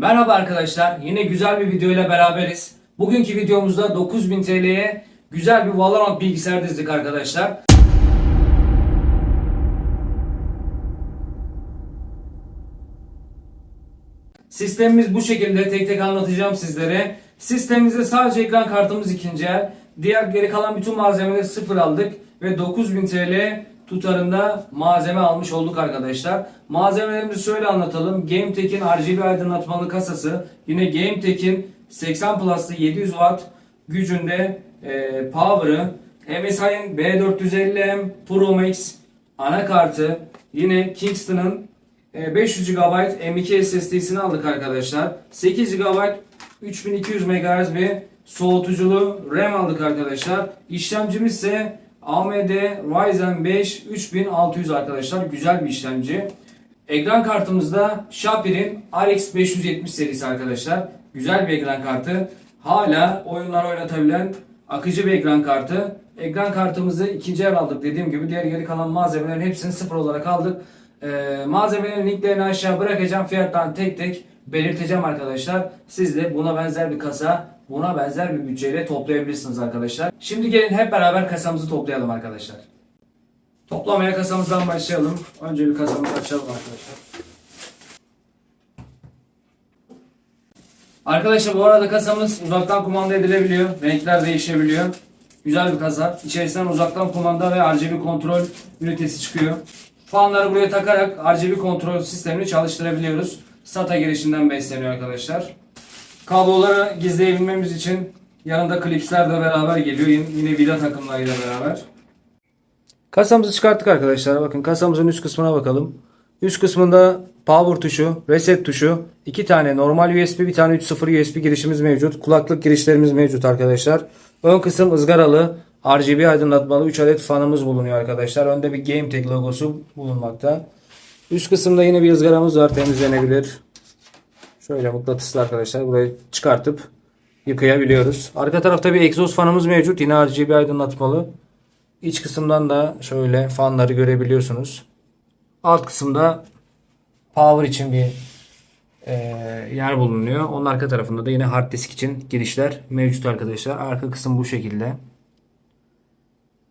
Merhaba arkadaşlar. Yine güzel bir video ile beraberiz. Bugünkü videomuzda 9000 TL'ye güzel bir Valorant bilgisayar dizdik arkadaşlar. Sistemimiz bu şekilde tek tek anlatacağım sizlere. Sistemimizde sadece ekran kartımız ikinci el. Diğer geri kalan bütün malzemeleri sıfır aldık ve 9000 TL tutarında malzeme almış olduk arkadaşlar. Malzemelerimizi şöyle anlatalım. GameTech'in RGB aydınlatmalı kasası, yine GameTech'in 80 Plus'lı 700 Watt gücünde e, power'ı, MSI'ın B450M Pro Max anakartı, yine Kingston'ın e, 500 GB M2 SSD'sini aldık arkadaşlar. 8 GB 3200 MHz bir soğutuculu RAM aldık arkadaşlar. İşlemcimiz ise AMD Ryzen 5 3600 arkadaşlar. Güzel bir işlemci. Ekran kartımızda Sharpie'nin RX 570 serisi arkadaşlar. Güzel bir ekran kartı. Hala oyunlar oynatabilen akıcı bir ekran kartı. Ekran kartımızı ikinci el aldık dediğim gibi. Diğer geri kalan malzemelerin hepsini sıfır olarak aldık. Ee, malzemelerin linklerini aşağı bırakacağım. Fiyattan tek tek belirteceğim arkadaşlar. Siz de buna benzer bir kasa, buna benzer bir bütçeyle toplayabilirsiniz arkadaşlar. Şimdi gelin hep beraber kasamızı toplayalım arkadaşlar. Toplamaya kasamızdan başlayalım. Önce bir kasamızı açalım arkadaşlar. Arkadaşlar bu arada kasamız uzaktan kumanda edilebiliyor. Renkler değişebiliyor. Güzel bir kasa. İçerisinden uzaktan kumanda ve RGB kontrol ünitesi çıkıyor. Fanları buraya takarak RGB kontrol sistemini çalıştırabiliyoruz. SATA girişinden besleniyor arkadaşlar. Kabloları gizleyebilmemiz için yanında klipsler de beraber geliyor. Yine vida takımlarıyla beraber. Kasamızı çıkarttık arkadaşlar. Bakın kasamızın üst kısmına bakalım. Üst kısmında power tuşu, reset tuşu, iki tane normal USB, bir tane 3.0 USB girişimiz mevcut. Kulaklık girişlerimiz mevcut arkadaşlar. Ön kısım ızgaralı, RGB aydınlatmalı 3 adet fanımız bulunuyor arkadaşlar. Önde bir GameTech logosu bulunmakta. Üst kısımda yine bir ızgaramız var temizlenebilir. Şöyle mıknatıslı arkadaşlar. Burayı çıkartıp yıkayabiliyoruz. Arka tarafta bir egzoz fanımız mevcut. Yine RGB aydınlatmalı. İç kısımdan da şöyle fanları görebiliyorsunuz. Alt kısımda power için bir e, yer bulunuyor. Onun arka tarafında da yine hard disk için girişler mevcut arkadaşlar. Arka kısım bu şekilde.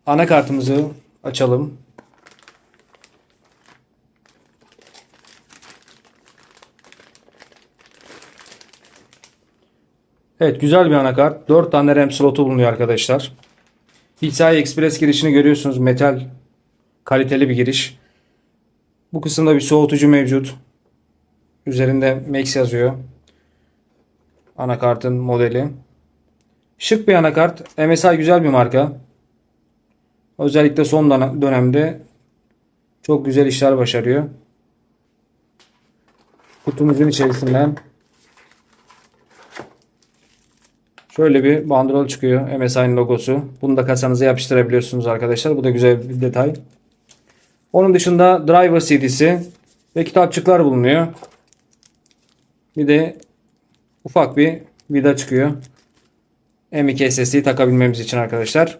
Anakartımızı açalım. Evet güzel bir anakart. 4 tane RAM slotu bulunuyor arkadaşlar. PCI Express girişini görüyorsunuz. Metal kaliteli bir giriş. Bu kısımda bir soğutucu mevcut. Üzerinde Max yazıyor. Anakartın modeli. Şık bir anakart. MSI güzel bir marka. Özellikle son dönem- dönemde çok güzel işler başarıyor. Kutumuzun içerisinden şöyle bir bandrol çıkıyor. MSI'nin logosu. Bunu da kasanıza yapıştırabiliyorsunuz arkadaşlar. Bu da güzel bir detay. Onun dışında driver CD'si ve kitapçıklar bulunuyor. Bir de ufak bir vida çıkıyor. M.2 SSD'yi takabilmemiz için arkadaşlar.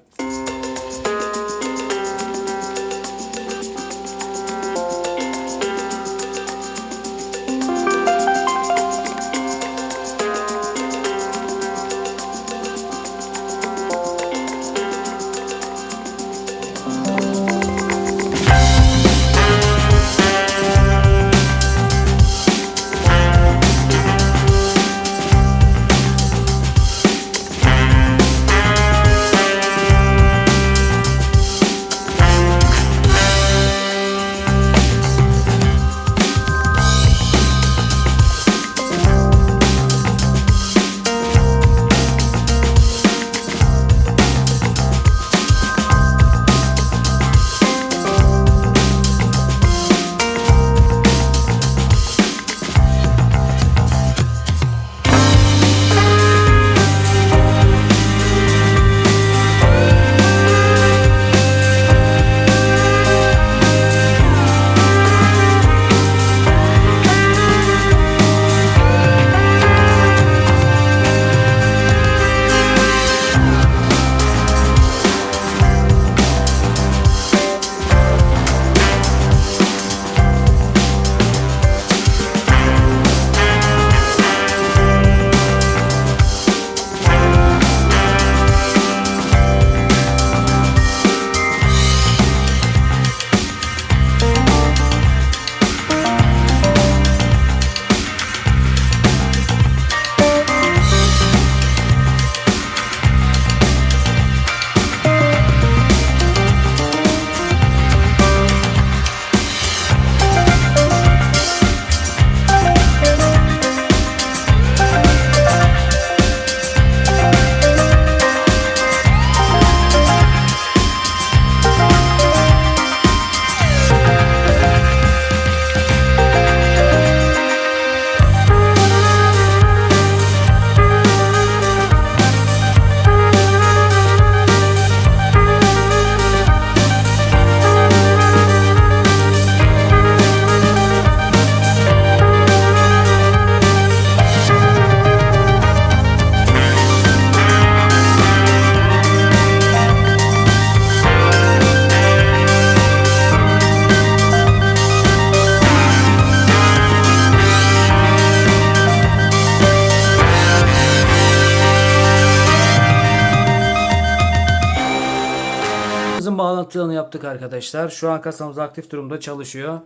Anlattığını yaptık arkadaşlar. Şu an kasamız aktif durumda çalışıyor.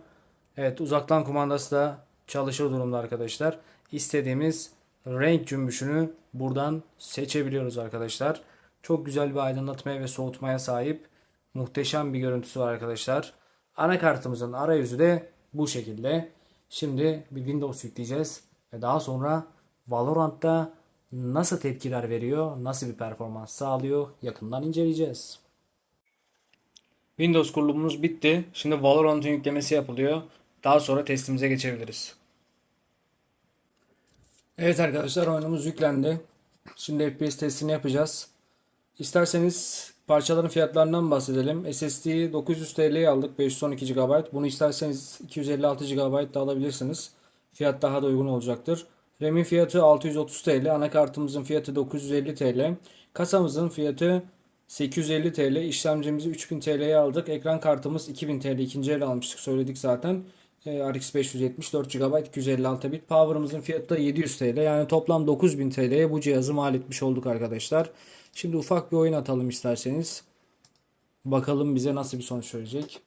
Evet uzaktan kumandası da çalışır durumda arkadaşlar. İstediğimiz renk cümbüşünü buradan seçebiliyoruz arkadaşlar. Çok güzel bir aydınlatmaya ve soğutmaya sahip muhteşem bir görüntüsü var arkadaşlar. Anakartımızın arayüzü de bu şekilde. Şimdi bir Windows yükleyeceğiz ve daha sonra Valorant'ta nasıl tepkiler veriyor, nasıl bir performans sağlıyor yakından inceleyeceğiz. Windows kurulumumuz bitti. Şimdi Valorant'ın yüklemesi yapılıyor. Daha sonra testimize geçebiliriz. Evet arkadaşlar oyunumuz yüklendi. Şimdi FPS testini yapacağız. İsterseniz parçaların fiyatlarından bahsedelim. SSD'yi 900 TL'ye aldık 512 GB. Bunu isterseniz 256 GB da alabilirsiniz. Fiyat daha da uygun olacaktır. RAM'in fiyatı 630 TL. Anakartımızın fiyatı 950 TL. Kasamızın fiyatı 850 TL. İşlemcimizi 3000 TL'ye aldık. Ekran kartımız 2000 TL. ikinci el almıştık söyledik zaten. RX 570 4 GB 256 bit. Power'ımızın fiyatı da 700 TL. Yani toplam 9000 TL'ye bu cihazı mal etmiş olduk arkadaşlar. Şimdi ufak bir oyun atalım isterseniz. Bakalım bize nasıl bir sonuç verecek.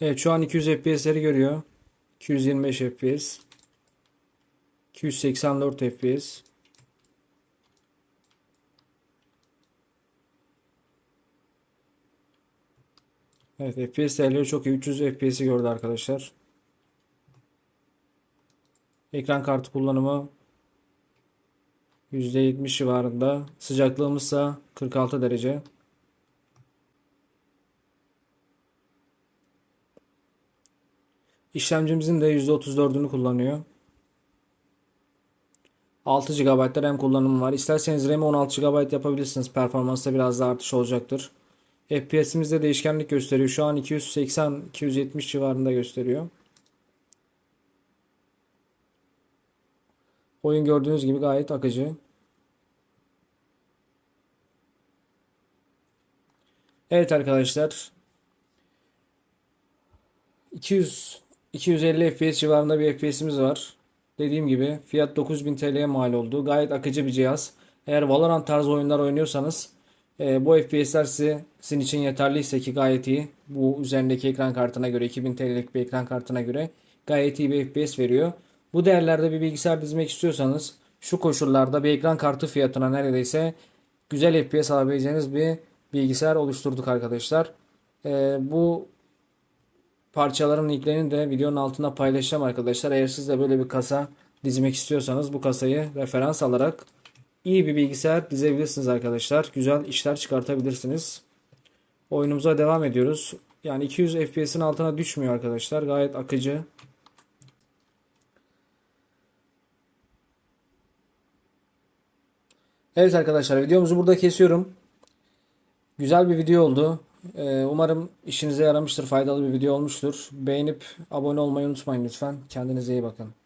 Evet şu an 200 FPS'leri görüyor. 225 FPS. 284 FPS. Evet FPS değerleri çok iyi. 300 FPS'i gördü arkadaşlar. Ekran kartı kullanımı %70 civarında. Sıcaklığımızsa 46 derece. İşlemcimizin de %34'ünü kullanıyor. 6 GB RAM kullanımı var. İsterseniz RAM'i 16 GB yapabilirsiniz. Performansta biraz daha artış olacaktır. FPS'imizde değişkenlik gösteriyor. Şu an 280-270 civarında gösteriyor. Oyun gördüğünüz gibi gayet akıcı. Evet arkadaşlar. 200 250 FPS civarında bir FPS'imiz var. Dediğim gibi fiyat 9000 TL'ye mal oldu. Gayet akıcı bir cihaz. Eğer Valorant tarzı oyunlar oynuyorsanız e, bu FPS'ler sizin için yeterliyse ki gayet iyi. Bu üzerindeki ekran kartına göre 2000 TL'lik bir ekran kartına göre gayet iyi bir FPS veriyor. Bu değerlerde bir bilgisayar dizmek istiyorsanız şu koşullarda bir ekran kartı fiyatına neredeyse güzel FPS alabileceğiniz bir bilgisayar oluşturduk arkadaşlar. E, bu parçaların linklerini de videonun altına paylaşacağım arkadaşlar. Eğer siz de böyle bir kasa dizmek istiyorsanız bu kasayı referans alarak iyi bir bilgisayar dizebilirsiniz arkadaşlar. Güzel işler çıkartabilirsiniz. Oyunumuza devam ediyoruz. Yani 200 FPS'in altına düşmüyor arkadaşlar. Gayet akıcı. Evet arkadaşlar videomuzu burada kesiyorum. Güzel bir video oldu. Ee, Umarım işinize yaramıştır, faydalı bir video olmuştur. Beğenip abone olmayı unutmayın lütfen. Kendinize iyi bakın.